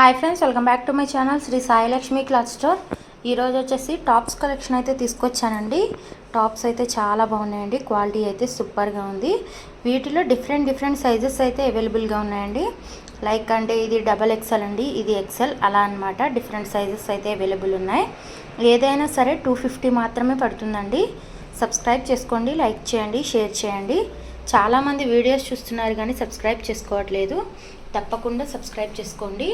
Hi friends welcome back to my channel Shri Sailakshmi cloth store ఈరోజు వచ్చేసి tops collection అయితే తీసుకొచ్చానండి. Tops అయితే చాలా బాగున్నాయండి క్వాలిటీ అయితే సూపర్గా ఉంది. వీటిలో డిఫరెంట్ డిఫరెంట్ సైజెస్ అయితే అవైలబుల్గా ఉన్నాయండి. లైక్ అంటే ఇది డబల్ ఎక్సెల్ అండి ఇది ఎక్సెల్ అలా అన్నమాట డిఫరెంట్ సైజెస్ అయితే అవైలబుల్ ఉన్నాయి. ఏదైనా సరే టూ ఫిఫ్టీ మాత్రమే పడుతుందండి. సబ్స్క్రైబ్ చేసుకోండి లైక్ చేయండి షేర్ చేయండి. చాలామంది వీడియోస్ చూస్తున్నారు కానీ సబ్స్క్రైబ్ చేసుకోవట్లేదు. తప్పకుండా సబ్స్క్రైబ్ చేసుకోండి.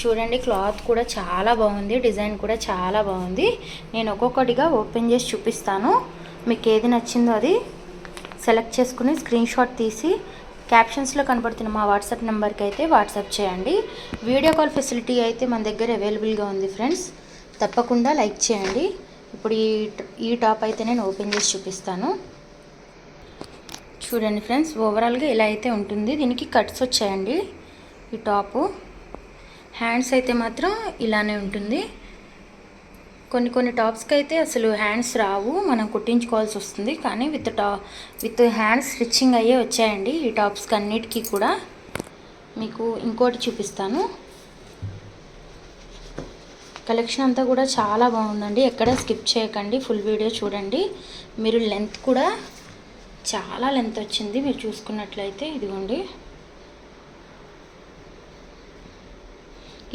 చూడండి క్లాత్ కూడా చాలా బాగుంది డిజైన్ కూడా చాలా బాగుంది. నేను ఒక్కొక్కటిగా ఓపెన్ చేసి చూపిస్తాను. మీకు ఏది నచ్చిందో అది సెలెక్ట్ చేసుకుని స్క్రీన్ షాట్ తీసి క్యాప్షన్స్లో కనబడుతున్న మా వాట్సాప్ నెంబర్కి అయితే వాట్సాప్ చేయండి. వీడియో కాల్ ఫెసిలిటీ అయితే మన దగ్గర అవైలబుల్గా ఉంది ఫ్రెండ్స్. తప్పకుండా లైక్ చేయండి. ఇప్పుడు ఈ ఈ టాప్ అయితే నేను ఓపెన్ చేసి చూపిస్తాను. చూడండి ఫ్రెండ్స్ ఓవరాల్గా ఇలా అయితే ఉంటుంది. దీనికి కట్స్ వచ్చాయండి ఈ టాపు. హ్యాండ్స్ అయితే మాత్రం ఇలానే ఉంటుంది. కొన్ని కొన్ని టాప్స్కి అయితే అసలు హ్యాండ్స్ రావు మనం కుట్టించుకోవాల్సి వస్తుంది. కానీ విత్ టా విత్ హ్యాండ్స్ స్టిచ్చింగ్ అయ్యే వచ్చాయండి ఈ టాప్స్కి అన్నిటికీ కూడా. మీకు ఇంకోటి చూపిస్తాను. కలెక్షన్ అంతా కూడా చాలా బాగుందండి. ఎక్కడ స్కిప్ చేయకండి ఫుల్ వీడియో చూడండి. మీరు లెంత్ కూడా చాలా లెంత్ వచ్చింది. మీరు చూసుకున్నట్లయితే ఇదిగోండి.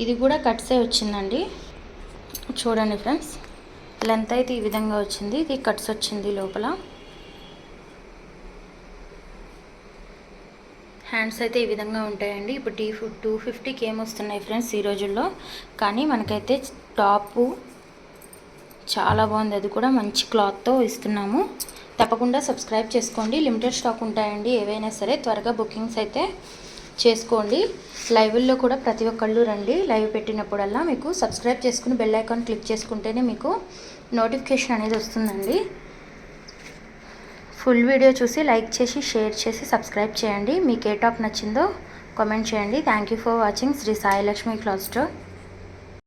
ఇది కూడా కట్సే వచ్చిందండి. చూడండి ఫ్రెండ్స్ లెంత్ అయితే ఈ విధంగా వచ్చింది. ఇది కట్స్ వచ్చింది లోపల. హ్యాండ్స్ అయితే ఈ విధంగా ఉంటాయండి. ఇప్పుడు టీ టూ ఫిఫ్టీకి ఏమొస్తున్నాయి ఫ్రెండ్స్ ఈ రోజుల్లో. కానీ మనకైతే టాపు చాలా బాగుంది. అది కూడా మంచి క్లాత్తో ఇస్తున్నాము. తప్పకుండా సబ్స్క్రైబ్ చేసుకోండి. లిమిటెడ్ స్టాక్ ఉంటాయండి. ఏవైనా సరే త్వరగా బుకింగ్స్ అయితే చేసుకోండి. లైవ్ల్లో కూడా ప్రతి ఒక్కళ్ళు రండి. లైవ్ పెట్టినప్పుడల్లా మీకు సబ్స్క్రైబ్ చేసుకుని బెల్ ఐకాన్ క్లిక్ చేసుకుంటేనే మీకు నోటిఫికేషన్ అనేది వస్తుందండి. ఫుల్ వీడియో చూసి లైక్ చేసి షేర్ చేసి సబ్స్క్రైబ్ చేయండి. మీకు ఏ టాప్ నచ్చిందో కామెంట్ చేయండి. Thank you for watching. Shri Sailakshmi cloth store.